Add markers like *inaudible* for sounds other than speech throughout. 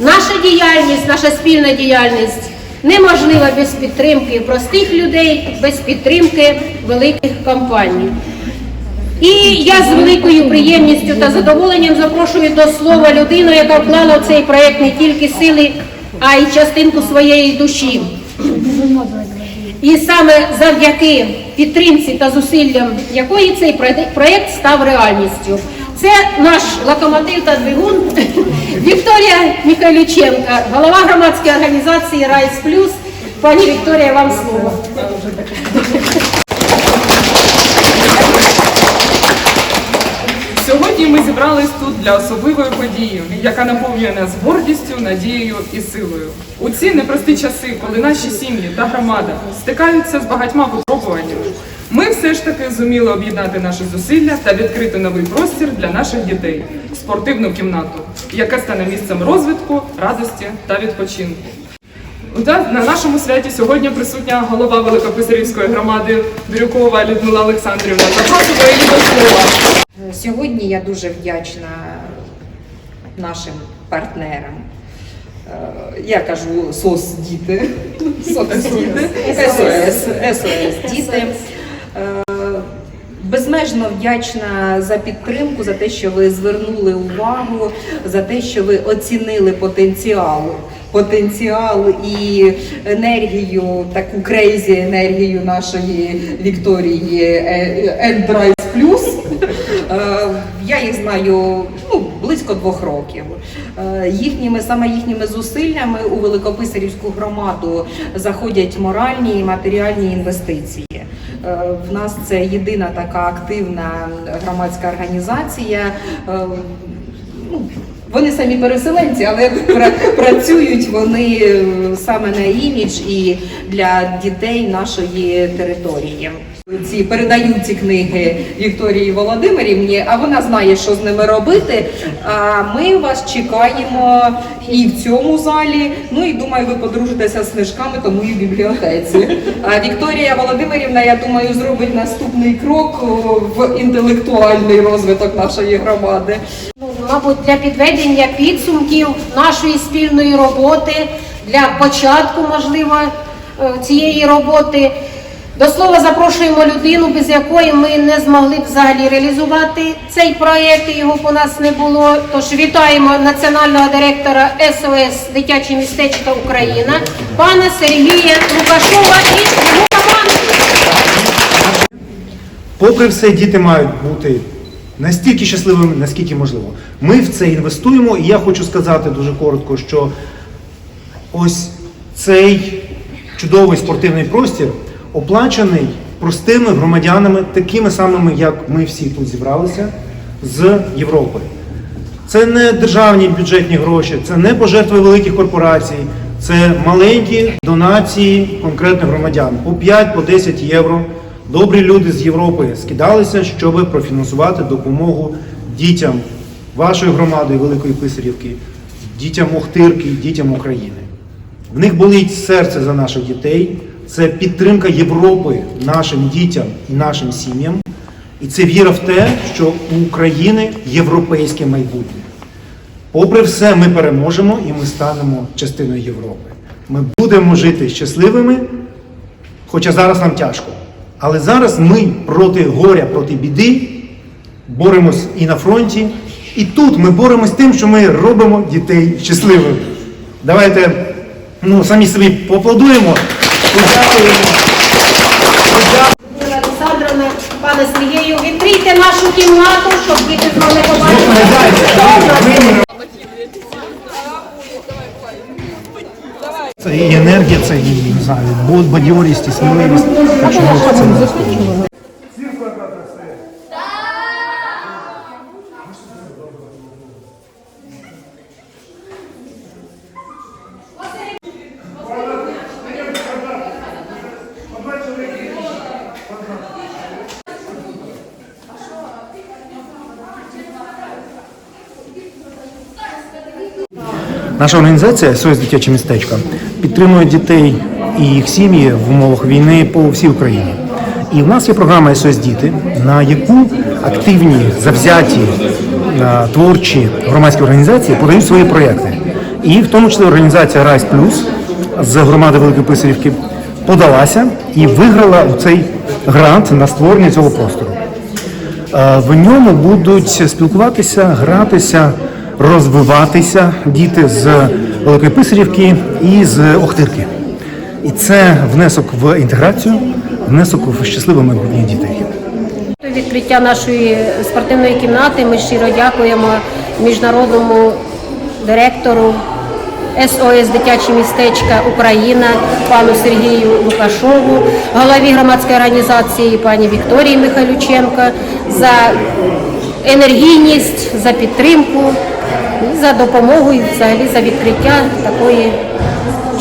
Наша діяльність, наша спільна діяльність неможлива без підтримки простих людей, без підтримки великих компаній. І я з великою приємністю та задоволенням запрошую до слова людину, яка вклала в цей проект не тільки сили, а й частинку своєї душі. І саме завдяки підтримці та зусиллям якої цей проект став реальністю. Це наш локомотив та двигун Вікторія Михайлюченка, голова громадської організації Райс Плюс. Пані Вікторія, вам слово. Сьогодні ми зібрались тут для особливої події, яка наповнює нас гордістю, надією і силою. У ці непрості часи, коли наші сім'ї та громада стикаються з багатьма випробуваннями, ми все ж таки зуміли об'єднати наші зусилля та відкрити новий простір для наших дітей спортивну кімнату, яка стане місцем розвитку, радості та відпочинку. На нашому святі сьогодні присутня голова Великописарівської громади Бірюкова Людмила Олександрівна. Запрошуємо її до слова. Сьогодні я дуже вдячна нашим партнерам. Е, Я кажу СОС діти, *laughs* СОС діти, СОС, СОС діти. Е, Безмежно вдячна за підтримку, за те, що ви звернули увагу, за те, що ви оцінили потенціал, потенціал і енергію, таку крейзі енергію нашої Вікторії е, Enдрайс Плюс. Е, Я їх знаю ну, близько двох років. Е, Їхніми саме їхніми зусиллями у Великописарівську громаду заходять моральні і матеріальні інвестиції. Е, В нас це єдина така активна громадська організація. Е, ну, Вони самі переселенці, але працюють вони е, саме на імідж і для дітей нашої території. Ці передаю ці книги Вікторії Володимирівні, а вона знає, що з ними робити. А ми вас чекаємо і в цьому залі. Ну і думаю, ви подружитеся з книжками, тому і в бібліотеці. А Вікторія Володимирівна, я думаю, зробить наступний крок в інтелектуальний розвиток нашої громади. Ну, мабуть, для підведення підсумків нашої спільної роботи, для початку, можливо, е, цієї роботи. До слова запрошуємо людину, без якої ми не змогли б взагалі реалізувати цей проєкт, і його у нас не було. Тож вітаємо національного директора СОС Дитяче містечко Україна, пана Сергія Лукашова і його. Попри все, діти мають бути настільки щасливими, наскільки можливо. Ми в це інвестуємо, і я хочу сказати дуже коротко, що ось цей чудовий спортивний простір оплачений простими громадянами, такими самими, як ми всі тут зібралися, з Європи. Це не державні бюджетні гроші, це не пожертви великих корпорацій, це маленькі донації конкретних громадян по 5 по 10 євро. Добрі люди з Європи скидалися, щоб профінансувати допомогу дітям вашої громади Великої Писарівки, дітям Охтирки, дітям України. В них болить серце за наших дітей. Це підтримка Європи нашим дітям і нашим сім'ям. І це віра в те, що у України європейське майбутнє. Попри все, ми переможемо і ми станемо частиною Європи. Ми будемо жити щасливими, хоча зараз нам тяжко. Але зараз ми проти горя, проти біди боремось і на фронті, і тут ми боремось тим, що ми робимо дітей щасливими. Давайте ну, самі собі поаплодуємо, Олександровна, пане Сергію, відкрийте нашу кімнату, щоб діти з вами побачили. Це і енергія, це і не знаю, бадьорість, і сміливість. Наша організація «СОС дитяче містечко підтримує дітей і їх сім'ї в умовах війни по всій Україні. І в нас є програма «СОС Діти, на яку активні, завзяті, е, творчі громадські організації подають свої проєкти. І в тому числі організація Райс Плюс з громади Великої Писарівки подалася і виграла цей грант на створення цього простору. Е, В ньому будуть спілкуватися, гратися, розвиватися діти з Великої Писарівки і з Охтирки. І це внесок в інтеграцію, внесок в щасливе майбутнє дітей. Відкриття нашої спортивної кімнати ми щиро дякуємо міжнародному директору СОС Дитячі містечка Україна пану Сергію Лукашову, голові громадської організації пані Вікторії Михайлюченко за енергійність, за підтримку, за допомогу і взагалі за відкриття такої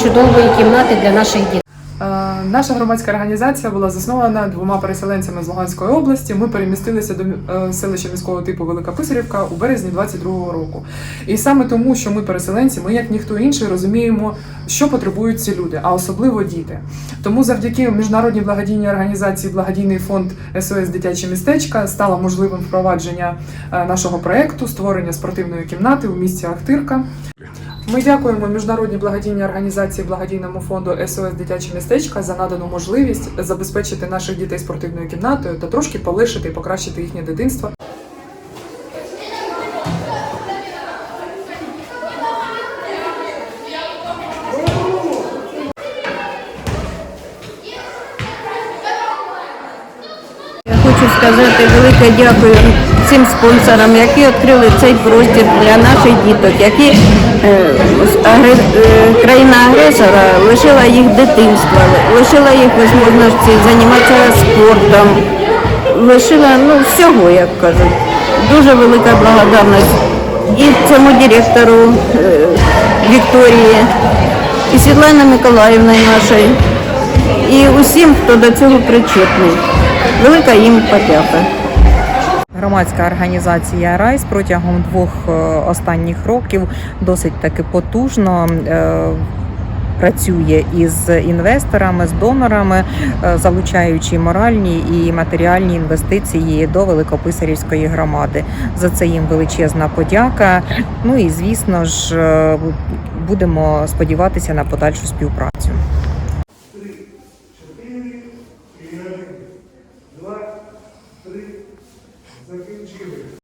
чудової кімнати для наших дітей. Е, Наша громадська організація була заснована двома переселенцями з Луганської області. Ми перемістилися до е, селища міського типу Велика Писарівка у березні 22-го року. І саме тому, що ми переселенці, ми як ніхто інший розуміємо, що потребують ці люди, а особливо діти. Тому завдяки міжнародній благодійній організації Благодійний фонд СОС Дитячі містечка стало можливим впровадження е, нашого проекту створення спортивної кімнати у місті Ахтирка. Ми дякуємо міжнародній благодійній організації благодійному фонду СОС Дитяче містечка за надану можливість забезпечити наших дітей спортивною кімнатою та трошки полишити і покращити їхнє дитинство. Я хочу сказати велике дякую цим спонсорам, які відкрили цей простір для наших діток, які е, е, країна-агресора лишила їх дитинства, лишила їх можливості займатися спортом, лишила ну, всього, як кажуть. Дуже велика благодарність і цьому директору е, Вікторії, і Світлані Миколаївні нашій, і усім, хто до цього причетний. Велика їм подяка. Громадська організація Райс протягом двох е, останніх років досить таки потужно е, працює із інвесторами, з донорами, е, залучаючи моральні і матеріальні інвестиції до Великописарівської громади. За це їм величезна подяка. Ну і звісно ж будемо сподіватися на подальшу співпрацю.